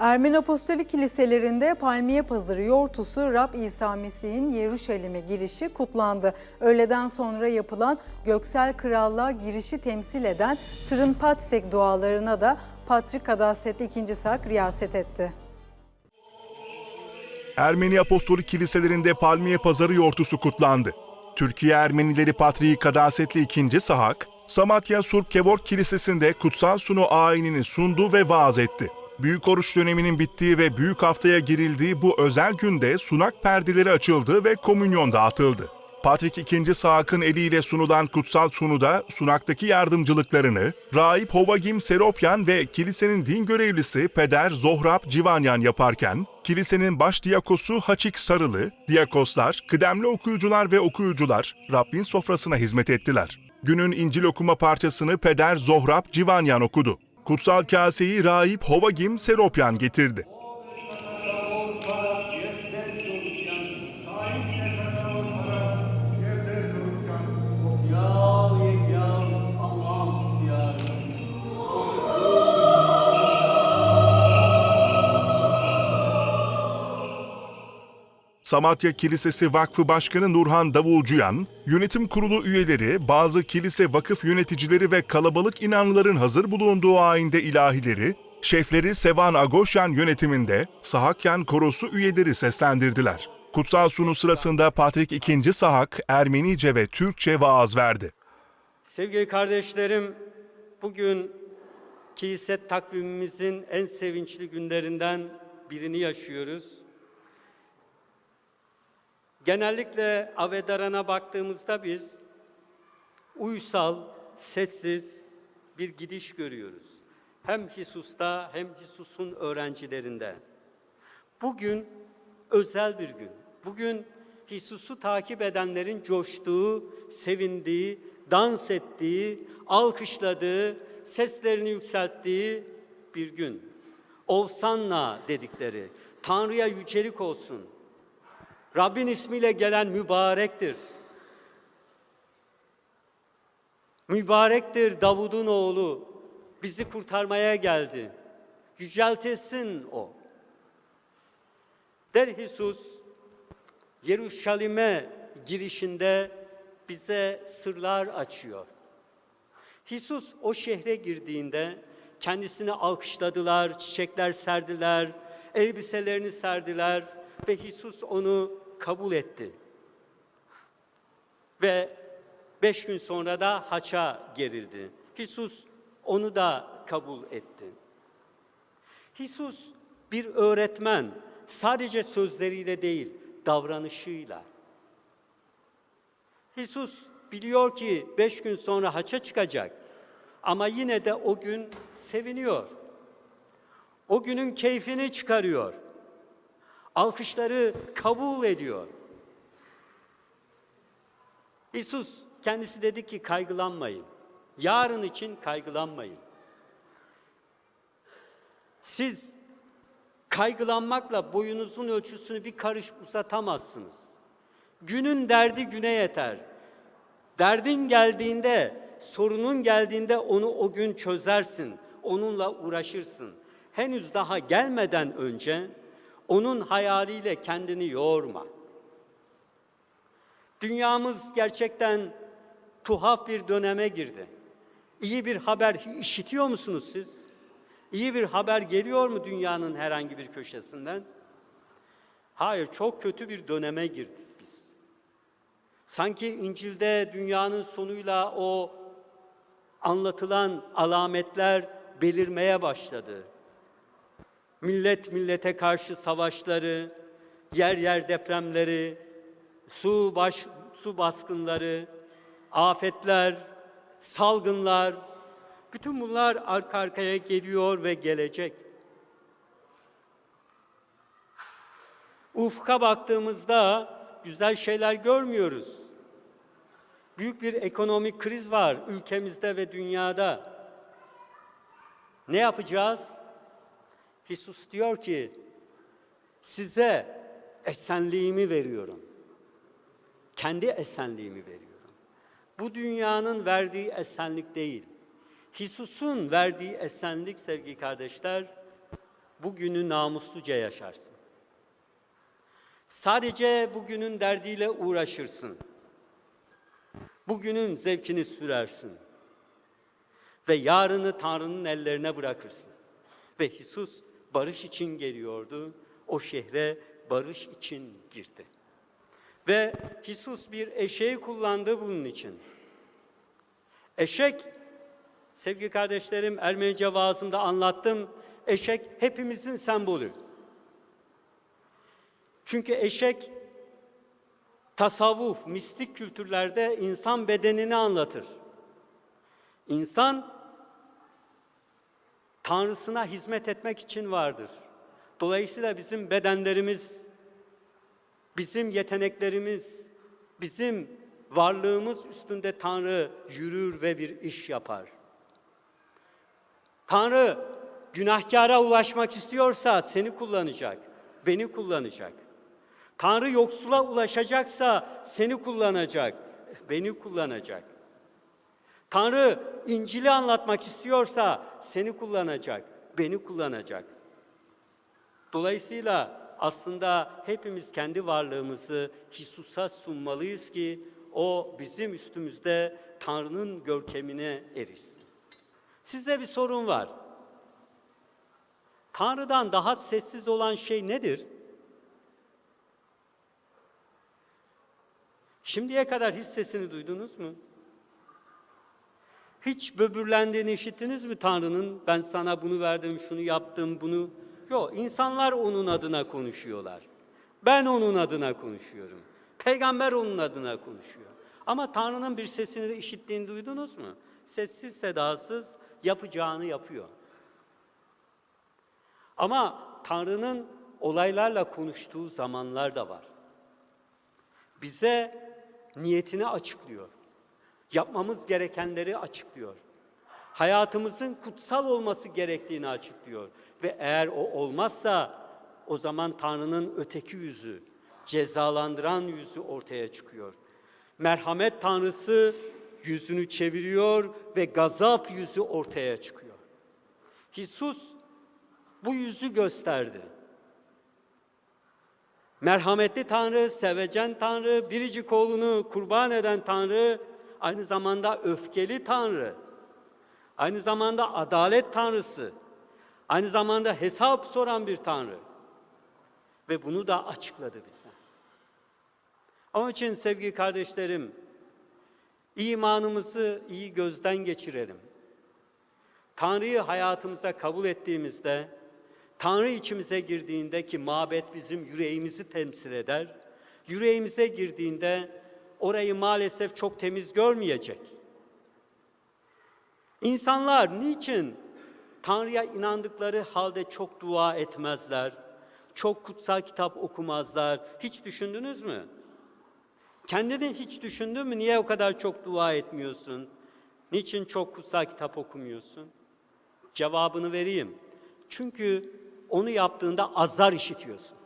Ermeni Apostolik Kiliselerinde Palmiye Pazarı yortusu Rab İsa Mesih'in Yeruşalim'e girişi kutlandı. Öğleden sonra yapılan Göksel Krallığa girişi temsil eden Tırın Patsek dualarına da Patrik Kadasetli 2. Sak riyaset etti. Ermeni Apostolik Kiliselerinde Palmiye Pazarı yortusu kutlandı. Türkiye Ermenileri Patriği Kadasetli 2. Sahak, Samatya Surp Kevork Kilisesi'nde kutsal sunu ayinini sundu ve vaaz etti. Büyük oruç döneminin bittiği ve büyük haftaya girildiği bu özel günde sunak perdeleri açıldı ve komünyon dağıtıldı. Patrik II. Sahak'ın eliyle sunulan kutsal sunuda sunaktaki yardımcılıklarını Rahip Hovagim Seropyan ve kilisenin din görevlisi Peder Zohrab Civanyan yaparken, kilisenin baş diyakosu Haçik Sarılı, diyakoslar, kıdemli okuyucular ve okuyucular Rabbin sofrasına hizmet ettiler. Günün İncil okuma parçasını Peder Zohrab Civanyan okudu. Kutsal kaseyi Rahip Hovagim Seropyan getirdi. Samatya Kilisesi Vakfı Başkanı Nurhan Davulcuyan, yönetim kurulu üyeleri, bazı kilise vakıf yöneticileri ve kalabalık inanlıların hazır bulunduğu ayinde ilahileri, şefleri Sevan Agoşyan yönetiminde Sahakyan Korosu üyeleri seslendirdiler. Kutsal sunu sırasında Patrik II. Sahak, Ermenice ve Türkçe vaaz verdi. Sevgili kardeşlerim, bugün kilise takvimimizin en sevinçli günlerinden birini yaşıyoruz. Genellikle Avedaran'a baktığımızda biz uysal, sessiz bir gidiş görüyoruz. Hem Hisus'ta hem Hisus'un öğrencilerinde. Bugün özel bir gün. Bugün Hisus'u takip edenlerin coştuğu, sevindiği, dans ettiği, alkışladığı, seslerini yükselttiği bir gün. Ovsanna dedikleri, Tanrı'ya yücelik olsun. Rabbin ismiyle gelen mübarektir. Mübarektir Davud'un oğlu. Bizi kurtarmaya geldi. Yüceltilsin o. Der Hisus, Yeruşalim'e girişinde bize sırlar açıyor. Hisus o şehre girdiğinde kendisini alkışladılar, çiçekler serdiler, elbiselerini serdiler ve Hisus onu kabul etti. Ve beş gün sonra da haça gerildi. Hisus onu da kabul etti. Hisus bir öğretmen, sadece sözleriyle değil, davranışıyla. Hisus biliyor ki beş gün sonra haça çıkacak ama yine de o gün seviniyor. O günün keyfini çıkarıyor. Alkışları kabul ediyor. Hisus kendisi dedi ki kaygılanmayın. Yarın için kaygılanmayın. Siz kaygılanmakla boyunuzun ölçüsünü bir karış uzatamazsınız. Günün derdi güne yeter. Derdin geldiğinde, sorunun geldiğinde onu o gün çözersin. Onunla uğraşırsın. Henüz daha gelmeden önce onun hayaliyle kendini yorma. Dünyamız gerçekten tuhaf bir döneme girdi. İyi bir haber işitiyor musunuz siz? İyi bir haber geliyor mu dünyanın herhangi bir köşesinden? Hayır, çok kötü bir döneme girdik biz. Sanki İncil'de dünyanın sonuyla o anlatılan alametler belirmeye başladı. Millet millete karşı savaşları, yer yer depremleri, su baş su baskınları, afetler, salgınlar, bütün bunlar arka arkaya geliyor ve gelecek. Ufka baktığımızda güzel şeyler görmüyoruz. Büyük bir ekonomik kriz var ülkemizde ve dünyada. Ne yapacağız? Hisus diyor ki, size esenliğimi veriyorum. Kendi esenliğimi veriyorum. Bu dünyanın verdiği esenlik değil. Hisus'un verdiği esenlik sevgili kardeşler, bugünü namusluca yaşarsın. Sadece bugünün derdiyle uğraşırsın. Bugünün zevkini sürersin. Ve yarını Tanrı'nın ellerine bırakırsın. Ve Hisus barış için geliyordu. O şehre barış için girdi. Ve Hisus bir eşeği kullandı bunun için. Eşek, sevgili kardeşlerim Ermenice vaazımda anlattım. Eşek hepimizin sembolü. Çünkü eşek tasavvuf, mistik kültürlerde insan bedenini anlatır. İnsan Tanrısına hizmet etmek için vardır. Dolayısıyla bizim bedenlerimiz, bizim yeteneklerimiz, bizim varlığımız üstünde Tanrı yürür ve bir iş yapar. Tanrı günahkara ulaşmak istiyorsa seni kullanacak, beni kullanacak. Tanrı yoksula ulaşacaksa seni kullanacak, beni kullanacak. Tanrı İncil'i anlatmak istiyorsa seni kullanacak, beni kullanacak. Dolayısıyla aslında hepimiz kendi varlığımızı Hisus'a sunmalıyız ki o bizim üstümüzde Tanrı'nın görkemine erişsin. Size bir sorun var. Tanrı'dan daha sessiz olan şey nedir? Şimdiye kadar hiç sesini duydunuz mu? Hiç böbürlendiğini işittiniz mi Tanrı'nın? Ben sana bunu verdim, şunu yaptım, bunu. Yok, insanlar onun adına konuşuyorlar. Ben onun adına konuşuyorum. Peygamber onun adına konuşuyor. Ama Tanrı'nın bir sesini de işittiğini duydunuz mu? Sessiz sedasız yapacağını yapıyor. Ama Tanrı'nın olaylarla konuştuğu zamanlar da var. Bize niyetini açıklıyor. Yapmamız gerekenleri açıklıyor. Hayatımızın kutsal olması gerektiğini açıklıyor. Ve eğer o olmazsa o zaman Tanrı'nın öteki yüzü, cezalandıran yüzü ortaya çıkıyor. Merhamet Tanrısı yüzünü çeviriyor ve gazap yüzü ortaya çıkıyor. Hisus bu yüzü gösterdi. Merhametli Tanrı, sevecen Tanrı, biricik oğlunu kurban eden Tanrı, aynı zamanda öfkeli Tanrı, aynı zamanda adalet Tanrısı, aynı zamanda hesap soran bir Tanrı. Ve bunu da açıkladı bize. Onun için sevgili kardeşlerim, imanımızı iyi gözden geçirelim. Tanrı'yı hayatımıza kabul ettiğimizde, Tanrı içimize girdiğinde ki mabet bizim yüreğimizi temsil eder. Yüreğimize girdiğinde orayı maalesef çok temiz görmeyecek. İnsanlar niçin Tanrı'ya inandıkları halde çok dua etmezler? Çok kutsal kitap okumazlar. Hiç düşündünüz mü? Kendini hiç düşündün mü? Niye o kadar çok dua etmiyorsun? Niçin çok kutsal kitap okumuyorsun? Cevabını vereyim. Çünkü onu yaptığında azar işitiyorsun.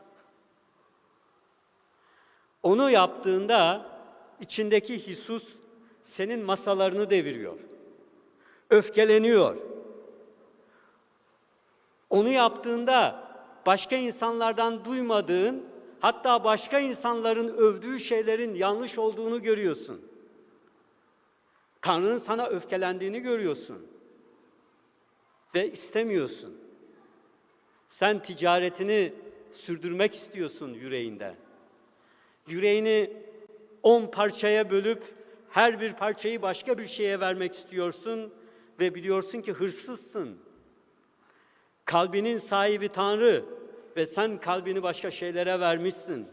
Onu yaptığında içindeki Hisus senin masalarını deviriyor. Öfkeleniyor. Onu yaptığında başka insanlardan duymadığın, hatta başka insanların övdüğü şeylerin yanlış olduğunu görüyorsun. Tanrı'nın sana öfkelendiğini görüyorsun. Ve istemiyorsun. Sen ticaretini sürdürmek istiyorsun yüreğinde. Yüreğini on parçaya bölüp her bir parçayı başka bir şeye vermek istiyorsun ve biliyorsun ki hırsızsın. Kalbinin sahibi Tanrı ve sen kalbini başka şeylere vermişsin.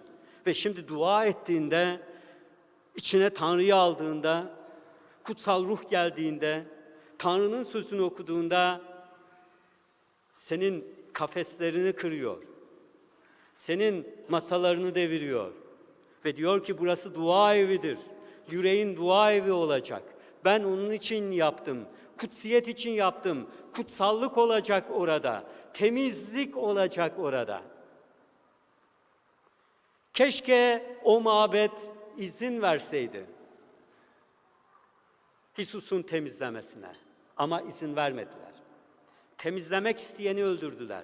Ve şimdi dua ettiğinde, içine Tanrı'yı aldığında, kutsal ruh geldiğinde, Tanrı'nın sözünü okuduğunda senin kafeslerini kırıyor. Senin masalarını deviriyor. Ve diyor ki burası dua evidir. Yüreğin dua evi olacak. Ben onun için yaptım. Kutsiyet için yaptım. Kutsallık olacak orada. Temizlik olacak orada. Keşke o mabet izin verseydi. Hisus'un temizlemesine. Ama izin vermediler. Temizlemek isteyeni öldürdüler.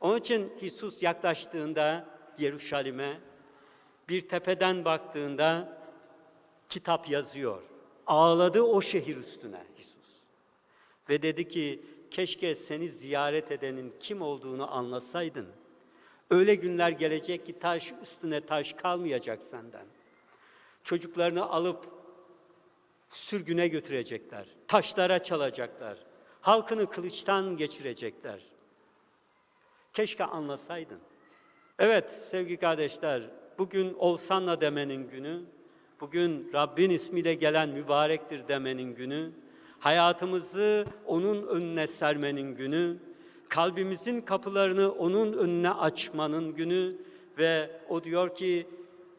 Onun için Hisus yaklaştığında Yeruşalim'e bir tepeden baktığında kitap yazıyor. Ağladı o şehir üstüne Hisus. Ve dedi ki keşke seni ziyaret edenin kim olduğunu anlasaydın. Öyle günler gelecek ki taş üstüne taş kalmayacak senden. Çocuklarını alıp sürgüne götürecekler. Taşlara çalacaklar. Halkını kılıçtan geçirecekler. Keşke anlasaydın. Evet sevgili kardeşler, bugün olsanla demenin günü, bugün Rabbin ismiyle gelen mübarektir demenin günü, hayatımızı onun önüne sermenin günü, kalbimizin kapılarını onun önüne açmanın günü ve o diyor ki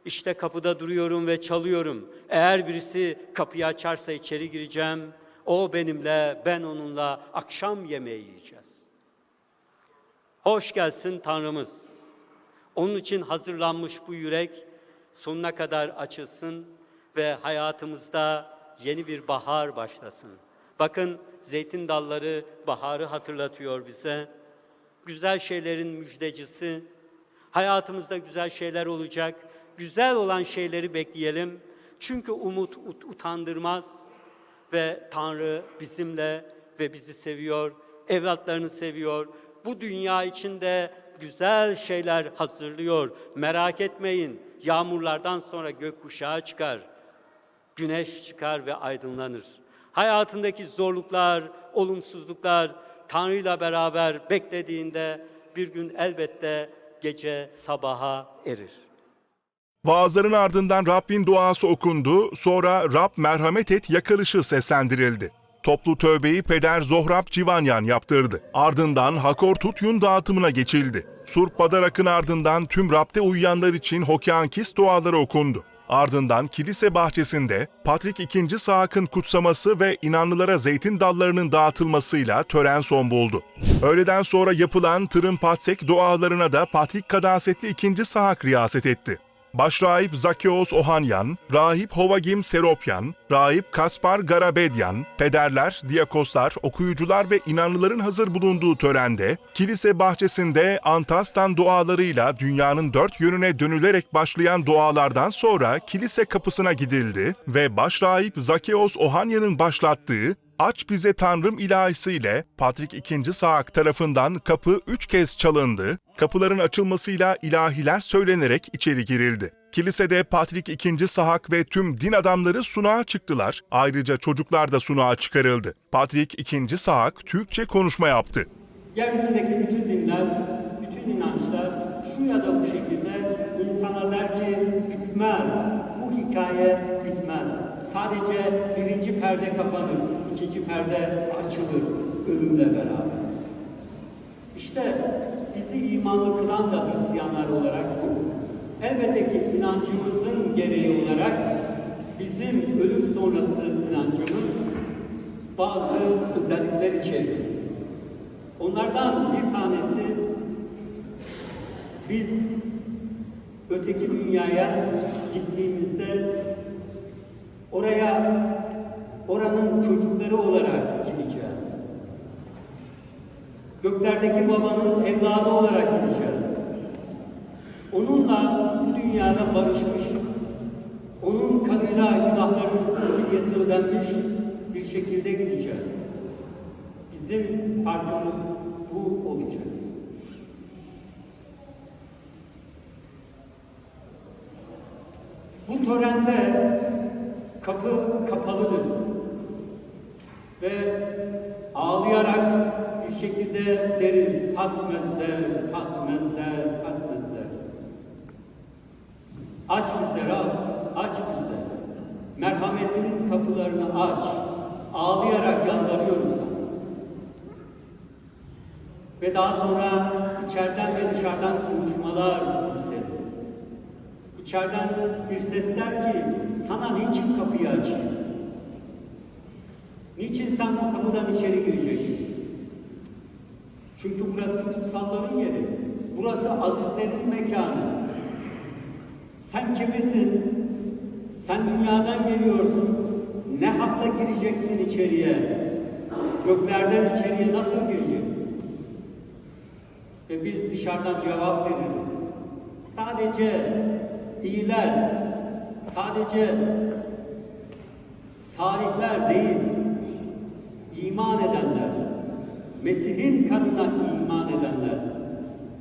işte kapıda duruyorum ve çalıyorum. Eğer birisi kapıyı açarsa içeri gireceğim. O benimle, ben onunla akşam yemeği yiyeceğiz. Hoş gelsin Tanrımız. Onun için hazırlanmış bu yürek sonuna kadar açılsın ve hayatımızda yeni bir bahar başlasın. Bakın zeytin dalları baharı hatırlatıyor bize. Güzel şeylerin müjdecisi. Hayatımızda güzel şeyler olacak. Güzel olan şeyleri bekleyelim. Çünkü umut ut- utandırmaz ve Tanrı bizimle ve bizi seviyor, evlatlarını seviyor. Bu dünya içinde güzel şeyler hazırlıyor. Merak etmeyin. Yağmurlardan sonra gökkuşağı çıkar. Güneş çıkar ve aydınlanır. Hayatındaki zorluklar, olumsuzluklar Tanrı'yla beraber beklediğinde bir gün elbette gece sabaha erir. Vaazların ardından Rabbin duası okundu, sonra Rab merhamet et yakarışı seslendirildi. Toplu tövbeyi Peder Zohrab Civanyan yaptırdı. Ardından Hakor Tutyun dağıtımına geçildi. Surp Badarak'ın ardından tüm Rab'de uyuyanlar için Hokyankis duaları okundu. Ardından kilise bahçesinde Patrik II. Saak'ın kutsaması ve inanlılara zeytin dallarının dağıtılmasıyla tören son buldu. Öğleden sonra yapılan Tırın Patsek dualarına da Patrik Kadasetli II. Saak riyaset etti. Başrahip Zakeos Ohanyan, Rahip Hovagim Seropyan, Rahip Kaspar Garabedyan, pederler, diyakoslar, okuyucular ve inanlıların hazır bulunduğu törende, kilise bahçesinde Antastan dualarıyla dünyanın dört yönüne dönülerek başlayan dualardan sonra kilise kapısına gidildi ve Başrahip Zakeos Ohanyan'ın başlattığı Aç bize Tanrım ilahisiyle Patrik II. Saak tarafından kapı üç kez çalındı, kapıların açılmasıyla ilahiler söylenerek içeri girildi. Kilisede Patrik II. Sahak ve tüm din adamları sunağa çıktılar. Ayrıca çocuklar da sunağa çıkarıldı. Patrik II. Sahak Türkçe konuşma yaptı. Yeryüzündeki bütün dinler, bütün inançlar şu ya da bu şekilde insana der ki bitmez, bu hikaye bitmez. Sadece birinci perde kapanır, ikinci perde açılır ölümle beraber. İşte bizi imanlı kılan da Hristiyanlar olarak bu. Elbette ki inancımızın gereği olarak bizim ölüm sonrası inancımız bazı özellikler içeriyor. Onlardan bir tanesi biz öteki dünyaya gittiğimizde oraya oranın çocukları olarak gideceğiz. Göklerdeki babanın evladı olarak gideceğiz. Onunla bu dünyada barışmış, onun kanıyla günahlarımızın fidyesi ödenmiş bir şekilde gideceğiz. Bizim farkımız bu olacak. Bu törende kapı kapalıdır. Ve ağlayarak bir şekilde deriz patsmezler, patsmezler, patsmezler. Aç bize Rab, aç bize. Merhametinin kapılarını aç. Ağlayarak yalvarıyoruz. Ve daha sonra içeriden ve dışarıdan konuşmalar yükselir. İçeriden bir ses der ki, sana niçin kapıyı açayım? Niçin sen bu kapıdan içeri gireceksin? Çünkü burası kutsalların yeri. Burası azizlerin mekanı. Sen kimsin? Sen dünyadan geliyorsun. Ne hakla gireceksin içeriye? Göklerden içeriye nasıl gireceksin? ve biz dışarıdan cevap veririz. Sadece iyiler, sadece salihler değil, iman edenler, Mesih'in kanına iman edenler,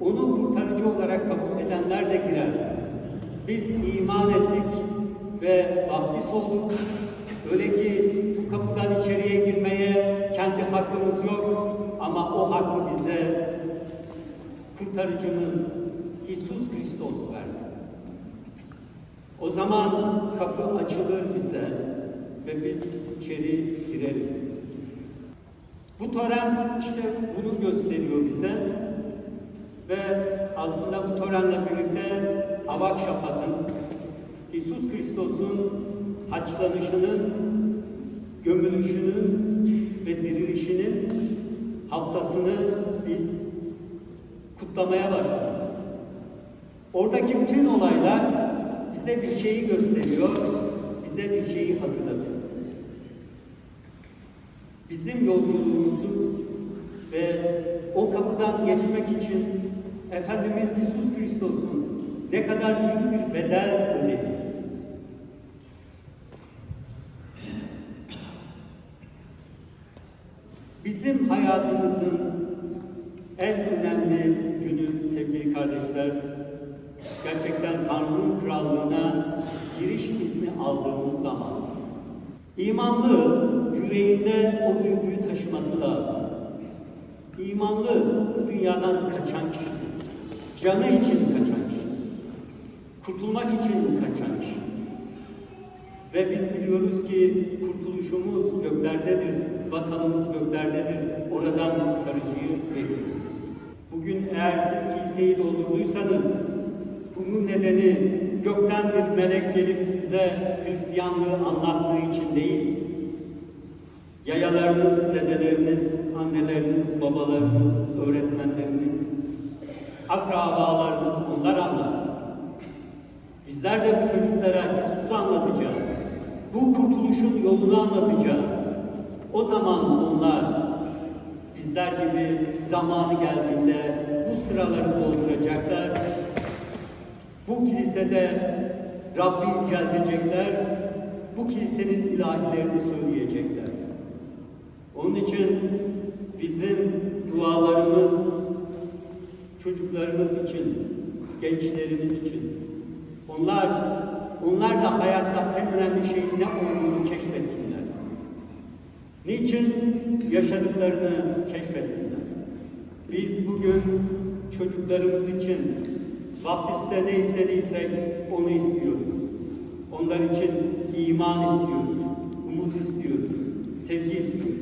onu kurtarıcı olarak kabul edenler de girer. Biz iman ettik ve vaftiz olduk. Öyle ki bu kapıdan içeriye girmeye kendi hakkımız yok ama o hakkı bize kurtarıcımız İsus Kristos verdi. O zaman kapı açılır bize ve biz içeri gireriz. Bu tören işte bunu gösteriyor bize ve aslında bu törenle birlikte Havak Şafat'ın İsus Kristos'un haçlanışının, gömülüşünün ve dirilişinin haftasını biz kutlamaya başlıyoruz. Oradaki bütün olaylar bize bir şeyi gösteriyor, bize bir şeyi hatırlatıyor. Bizim yolculuğumuzu ve o kapıdan geçmek için Efendimiz Yesus Kristos'un ne kadar büyük bir bedel ödedi. Bizim hayatımızın en önemli günü sevgili kardeşler, gerçekten Tanrı'nın krallığına giriş izni aldığımız zaman imanlı yüreğinde o duyguyu taşıması lazım. İmanlı dünyadan kaçan kişidir. Canı için kaçan kişidir. Kurtulmak için kaçan kişidir. Ve biz biliyoruz ki kurtuluşumuz göklerdedir, vatanımız göklerdedir. Oradan kurtarıcıyı bekliyoruz. Bugün eğer siz kiliseyi doldurduysanız, bunun nedeni gökten bir melek gelip size Hristiyanlığı anlattığı için değil. Yayalarınız, dedeleriniz, anneleriniz, babalarınız, öğretmenleriniz, akrabalarınız onlar anlattı. Bizler de bu çocuklara Yesus'u anlatacağız. Bu kurtuluşun yolunu anlatacağız. O zaman onlar bizler gibi zamanı geldiğinde bu sıraları dolduracaklar. Bu kilisede Rabbi yüceltecekler. Bu kilisenin ilahilerini söyleyecekler. Onun için bizim dualarımız çocuklarımız için, gençlerimiz için, onlar onlar da hayatta en önemli şeyin ne olduğunu keşfetsinler. Niçin yaşadıklarını keşfetsinler. Biz bugün çocuklarımız için vaftiste ne istediysek onu istiyoruz. Onlar için iman istiyoruz, umut istiyoruz, sevgi istiyoruz.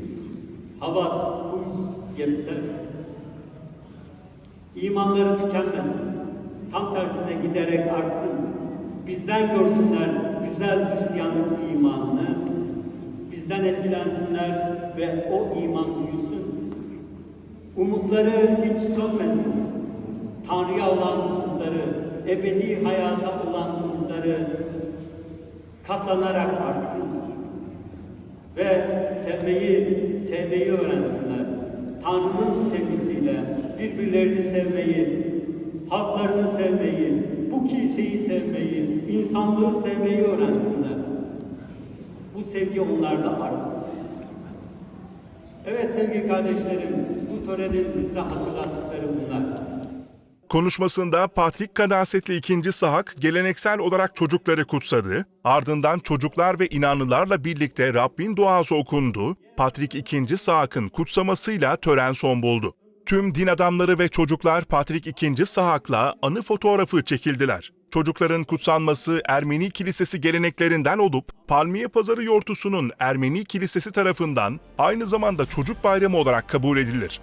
Hava, buz, gemse İmanları tükenmesin. Tam tersine giderek artsın. Bizden görsünler güzel Hristiyanlık imanını. Bizden etkilensinler ve o iman büyüsün. Umutları hiç sönmesin. Tanrı'ya olan umutları, ebedi hayata olan umutları katlanarak artsın. Ve sevmeyi, sevmeyi öğrensinler. Tanrı'nın sevgisiyle birbirlerini sevmeyi, halklarını sevmeyi, bu kiliseyi sevmeyi, insanlığı sevmeyi öğrensinler. Bu sevgi onlarda artsın. Evet sevgili kardeşlerim, bu törenin bize hatırlattıkları bunlar. Konuşmasında Patrik Kadasetli ikinci Sahak geleneksel olarak çocukları kutsadı, ardından çocuklar ve inanlılarla birlikte Rabbin duası okundu, Patrik ikinci Sahak'ın kutsamasıyla tören son buldu. Tüm din adamları ve çocuklar Patrik ikinci Sahak'la anı fotoğrafı çekildiler. Çocukların kutsanması Ermeni Kilisesi geleneklerinden olup, Palmiye Pazarı yortusunun Ermeni Kilisesi tarafından aynı zamanda çocuk bayramı olarak kabul edilir.